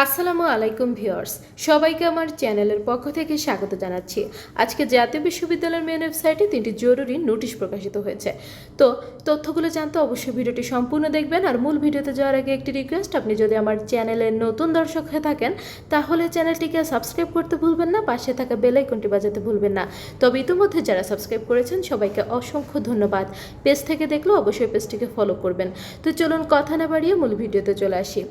আসসালামু আলাইকুম ভিউয়ার্স, সবাইকে আমার চ্যানেলের পক্ষ থেকে স্বাগত জানাচ্ছি। আজকে জাতীয় বিশ্ববিদ্যালয়ের মেন ওয়েবসাইটে তিনটি জরুরি নোটিশ প্রকাশিত হয়েছে। তো, তথ্যগুলো জানতে অবশ্যই ভিডিওটি সম্পূর্ণ দেখবেন আর মূল ভিডিওতে যাওয়ার আগে একটি রিকোয়েস্ট আপনি যদি আমার চ্যানেলের নতুন দর্শক হয়ে থাকেন, তাহলে চ্যানেলটিকে সাবস্ক্রাইব করতে ভুলবেন না, পাশে থাকা বেল আইকনটি বাজাতে ভুলবেন না। তবে ইতিমধ্যে যারা সাবস্ক্রাইব করেছেন, সবাইকে অসংখ্য ধন্যবাদ। পেজ থেকে দেখলেও অবশ্যই পেজটিকে ফলো করবেন। তো চলুন কথা না বাড়িয়ে মূল ভিডিওতে চলে আসি।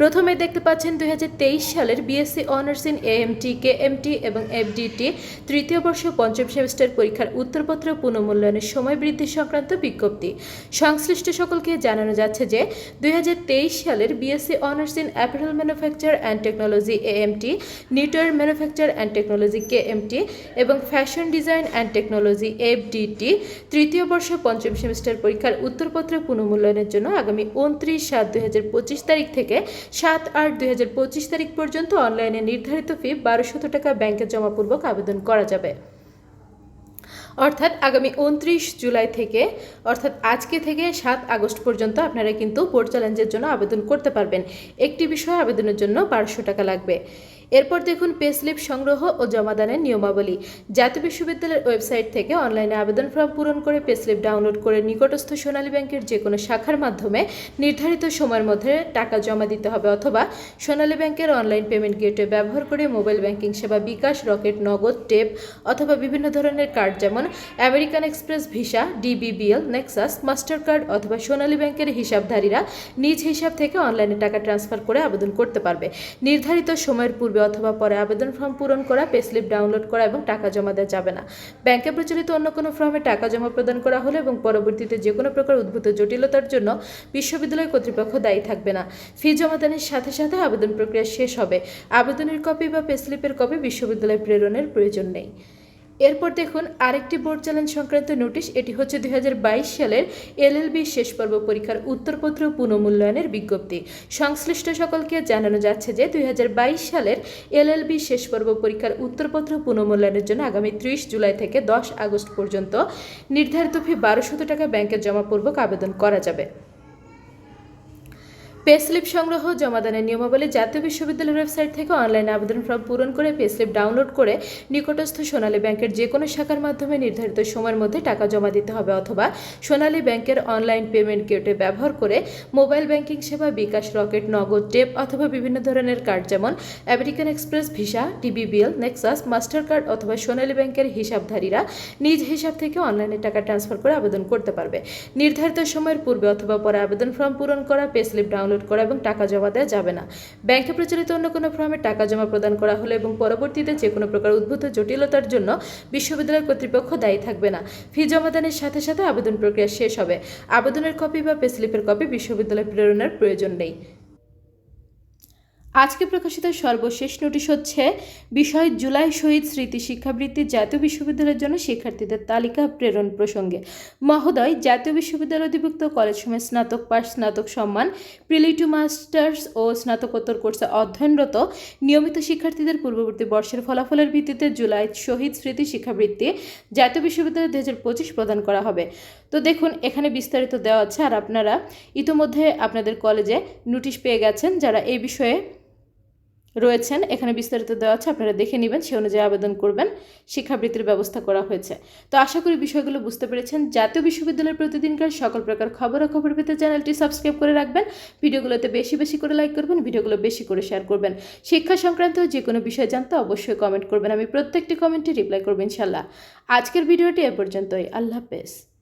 প্রথমে দেখতে পাচ্ছেন দুই হাজার তেইশ সালের BSc honours in AMT, KMT এবং এফডিটি তৃতীয় বর্ষ পঞ্চম সেমিস্টার পরীক্ষার উত্তরপত্র পুনঃমূল্যায়নের সময় বৃদ্ধি সংক্রান্ত বিজ্ঞপ্তি। সংশ্লিষ্ট সকলকে জানানো যাচ্ছে যে দুই হাজার তেইশ সালের BSc honours in apparel manufacture and technology, AMT knitwear manufacture and technology, KMT এবং fashion design and technology, FDT তৃতীয় বর্ষ পঞ্চম সেমিস্টার পরীক্ষার উত্তরপত্র পুনঃমূল্যায়নের জন্য আগামী উনত্রিশ সাত দুই তারিখ থেকে সাত আট দুই তারিখ পর্যন্ত অনলাইনে নির্ধারিত ফি বারোশত টাকা ব্যাংকে জমাপূর্বক আবেদন করা যাবে। অর্থাৎ আগামী উনত্রিশ জুলাই থেকে, অর্থাৎ আজকে থেকে সাত আগস্ট পর্যন্ত আপনারা কিন্তু বোর্ড চ্যালেঞ্জের জন্য আবেদন করতে পারবেন। একটি বিষয়ে আবেদনের জন্য বারোশো টাকা লাগবে। এরপর দেখুন পে স্লিপ সংগ্রহ ও জমাদানের নিয়মাবলী। জাতীয় বিশ্ববিদ্যালয়ের ওয়েবসাইট থেকে অনলাইনে আবেদন ফর্ম পূরণ করে পে স্লিপ ডাউনলোড করে নিকটস্থ সোনালী ব্যাংকের যে কোনো শাখার মাধ্যমে নির্ধারিত সময়ের মধ্যে টাকা জমা দিতে হবে অথবা সোনালী ব্যাংকের অনলাইন পেমেন্ট গেটওয়ে ব্যবহার করে মোবাইল ব্যাংকিং সেবা বিকাশ, রকেট, নগদ টেপ অথবা বিভিন্ন ধরনের কার্ড যেমন American Express Visa, DBBL, Nexus Master card অথবা সোনালী ব্যাংকের হিসাবধারীরা নিজ হিসাব থেকে অনলাইনে টাকা ট্রান্সফার করে আবেদন করতে পারবে। নির্ধারিত সময়ের পূর্বে অথবা পরে আবেদন ফর্ম পূরণ করা পে স্লিপ ডাউনলোড করা এবং টাকা জমা দেওয়া যাবে না। ব্যাংকে প্রচলিত অন্য কোনো ফর্মে টাকা জমা প্রদান করা হলে এবং পরবর্তীতে যে কোনো প্রকার উদ্ভূত জটিলতার জন্য বিশ্ববিদ্যালয় কর্তৃপক্ষ দায়ী থাকবে না। ফি জমাদানের সাথে সাথে আবেদন প্রক্রিয়া শেষ হবে। আবেদনের কপি বা পে স্লিপের কপি বিশ্ববিদ্যালয় প্রেরণের প্রয়োজন নেই। এরপর দেখুন আরেকটি বোর্ড চ্যালেঞ্জ সংক্রান্ত নোটিশ এটি হচ্ছে দুই হাজার বাইশ সালের এলএলবি শেষ পর্ব পরীক্ষার উত্তরপত্র পুনঃমূল্যায়নের বিজ্ঞপ্তি। সংশ্লিষ্ট সকলকে জানানো যাচ্ছে যে দুই হাজার বাইশ সালের এলএলবি শেষ পর্ব পরীক্ষার উত্তরপত্র পুনঃমূল্যায়নের জন্য আগামী ত্রিশ জুলাই থেকে দশ আগস্ট পর্যন্ত নির্ধারিত ফি বারোশত টাকা ব্যাংকে জমাপূর্বক আবেদন করা যাবে। পে স্লিপ সংগ্রহ, জমাদানের নিয়মাবলী জাতীয় বিশ্ববিদ্যালয়ের ওয়েবসাইট থেকে অনলাইনে আবেদন ফর্ম পূরণ করে পে স্লিপ ডাউনলোড করে নিকটস্থ সোনালী ব্যাংকের যে কোনো শাখার মাধ্যমে নির্ধারিত সময়ের মধ্যে টাকা জমা দিতে হবে অথবা সোনালী ব্যাংকের অনলাইন পেমেন্ট গেটওয়ে ব্যবহার করে মোবাইল ব্যাংকিং সেবা, বিকাশ রকেট, নগদ টেপ অথবা বিভিন্ন ধরনের কার্ড যেমন American Express, Visa, DBBL, Nexus Master card অথবা সোনালী ব্যাংকের হিসাবধারীরা নিজ হিসাব থেকে অনলাইনে টাকা ট্রান্সফার করে আবেদন করতে পারবে। নির্ধারিত সময়ের পূর্বে অথবা পরে আবেদন ফর্ম পূরণ করা পে স্লিপ ডাউনলোড করা এবং টাকা জমা দেওয়া যাবে না। ব্যাংকে প্রচলিত অন্য কোনো ফর্মে টাকা জমা প্রদান করা হলে এবং পরবর্তীতে যে কোনো প্রকার উদ্ভূত জটিলতার জন্য বিশ্ববিদ্যালয় কর্তৃপক্ষ দায়ী থাকবে না। ফি জমাদানের সাথে সাথে আবেদন প্রক্রিয়া শেষ হবে। আবেদনের কপি বা পেসলিপের কপি বিশ্ববিদ্যালয় প্রেরণের প্রয়োজন নেই। আজকে প্রকাশিত সর্বশেষ নোটিশ হচ্ছে, বিষয় জুলাই শহীদ স্মৃতি শিক্ষাবৃত্তি জাতীয় বিশ্ববিদ্যালয়ের জন্য শিক্ষার্থীদের তালিকা প্রেরণ প্রসঙ্গে। মহোদয়, জাতীয় বিশ্ববিদ্যালয় অধিভুক্ত কলেজ সময় স্নাতক পাশ, স্নাতক সম্মান প্রিলিটু মাস্টার্স ও স্নাতকোত্তর কোর্সে অধ্যয়নরত নিয়মিত শিক্ষার্থীদের পূর্ববর্তী বর্ষের ফলাফলের ভিত্তিতে জুলাই শহীদ স্মৃতি শিক্ষাবৃত্তি জাতীয় বিশ্ববিদ্যালয় দু হাজার পঁচিশ প্রদান করা হবে। তো দেখুন, এখানে বিস্তারিত দেওয়া আছে, আর আপনারা ইতিমধ্যে আপনাদের কলেজে নোটিশ পেয়ে গেছেন যারা এই বিষয়ে রয়েছেন। এখানে বিস্তারিত দেওয়া আছে, আপনারা দেখে নেবেন, সে অনুযায়ী আবেদন করবেন। শিক্ষাবৃত্তির ব্যবস্থা করা হয়েছে। তো আশা করি বিষয়গুলো বুঝতে পেরেছেন। জাতীয় বিশ্ববিদ্যালয়ের প্রতিদিনকার সকল প্রকার খবরাখবর পেতে চ্যানেলটি সাবস্ক্রাইব করে রাখবেন। ভিডিওগুলোতে বেশি বেশি করে লাইক করবেন, ভিডিওগুলো বেশি করে শেয়ার করবেন। শিক্ষা সংক্রান্ত যে কোনো বিষয় জানতে অবশ্যই কমেন্ট করবেন। আমি প্রত্যেকটি কমেন্টে রিপ্লাই করব ইনশাল্লাহ আজকের ভিডিওটি এ পর্যন্তই। আল্লাহ হাফেজ।